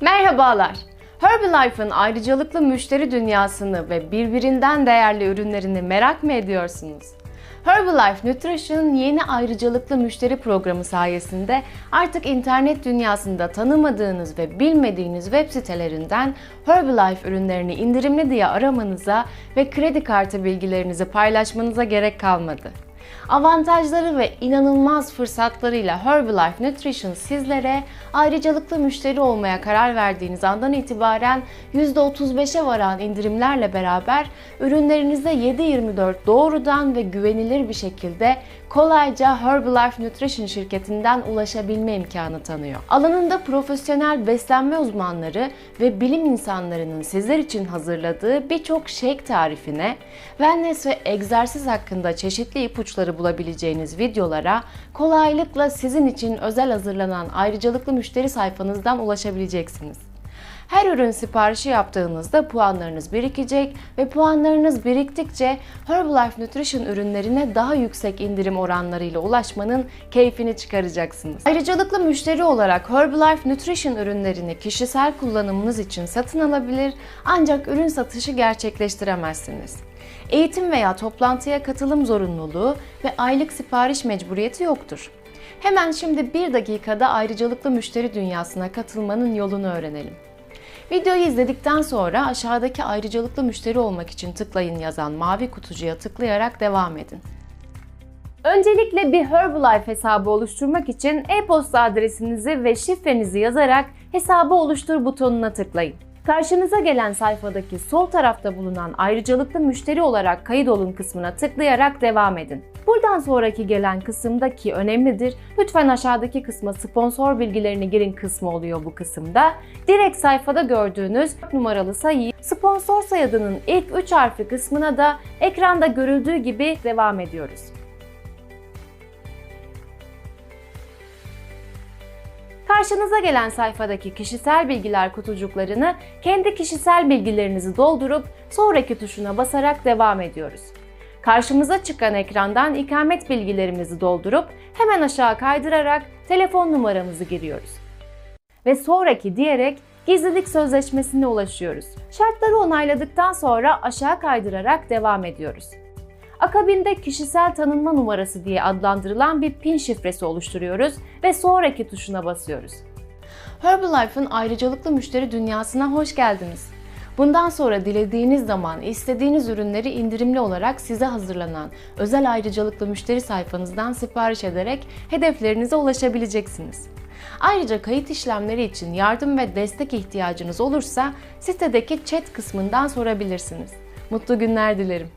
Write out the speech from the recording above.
Merhabalar. Herbalife'ın ayrıcalıklı müşteri dünyasını ve birbirinden değerli ürünlerini merak mı ediyorsunuz? Herbalife Nutrition yeni ayrıcalıklı müşteri programı sayesinde artık internet dünyasında tanımadığınız ve bilmediğiniz web sitelerinden Herbalife ürünlerini indirimli diye aramanıza ve kredi kartı bilgilerinizi paylaşmanıza gerek kalmadı. Avantajları ve inanılmaz fırsatlarıyla Herbalife Nutrition sizlere ayrıcalıklı müşteri olmaya karar verdiğiniz andan itibaren %35'e varan indirimlerle beraber ürünlerinize 7/24 doğrudan ve güvenilir bir şekilde kolayca Herbalife Nutrition şirketinden ulaşabilme imkanı tanıyor. Alanında profesyonel beslenme uzmanları ve bilim insanlarının sizler için hazırladığı birçok shake tarifine, wellness ve egzersiz hakkında çeşitli ipuçları bulabileceğiniz videolara kolaylıkla sizin için özel hazırlanan ayrıcalıklı müşteri sayfanızdan ulaşabileceksiniz. Her ürün siparişi yaptığınızda puanlarınız birikecek ve puanlarınız biriktikçe Herbalife Nutrition ürünlerine daha yüksek indirim oranlarıyla ulaşmanın keyfini çıkaracaksınız. Ayrıcalıklı müşteri olarak Herbalife Nutrition ürünlerini kişisel kullanımınız için satın alabilir ancak ürün satışı gerçekleştiremezsiniz. Eğitim veya toplantıya katılım zorunluluğu ve aylık sipariş mecburiyeti yoktur. Hemen şimdi bir dakikada ayrıcalıklı müşteri dünyasına katılmanın yolunu öğrenelim. Videoyu izledikten sonra aşağıdaki ayrıcalıklı müşteri olmak için tıklayın yazan mavi kutucuya tıklayarak devam edin. Öncelikle bir Herbalife hesabı oluşturmak için e-posta adresinizi ve şifrenizi yazarak hesabı oluştur butonuna tıklayın. Karşınıza gelen sayfadaki sol tarafta bulunan ayrıcalıklı müşteri olarak kayıt olun kısmına tıklayarak devam edin. Buradan sonraki gelen kısımdaki önemlidir. Lütfen aşağıdaki kısma sponsor bilgilerini girin kısmı oluyor bu kısımda. Direkt sayfada gördüğünüz numaralı sayıyı sponsor sayadının ilk 3 harfi kısmına da ekranda görüldüğü gibi devam ediyoruz. Karşınıza gelen sayfadaki kişisel bilgiler kutucuklarını kendi kişisel bilgilerinizi doldurup sonraki tuşuna basarak devam ediyoruz. Karşımıza çıkan ekrandan ikamet bilgilerimizi doldurup hemen aşağı kaydırarak telefon numaramızı giriyoruz. Ve sonraki diyerek gizlilik sözleşmesine ulaşıyoruz. Şartları onayladıktan sonra aşağı kaydırarak devam ediyoruz. Akabinde kişisel tanınma numarası diye adlandırılan bir PIN şifresi oluşturuyoruz ve sonraki tuşuna basıyoruz. Herbalife'ın ayrıcalıklı müşteri dünyasına hoş geldiniz. Bundan sonra dilediğiniz zaman istediğiniz ürünleri indirimli olarak size hazırlanan özel ayrıcalıklı müşteri sayfanızdan sipariş ederek hedeflerinize ulaşabileceksiniz. Ayrıca kayıt işlemleri için yardım ve destek ihtiyacınız olursa sitedeki chat kısmından sorabilirsiniz. Mutlu günler dilerim.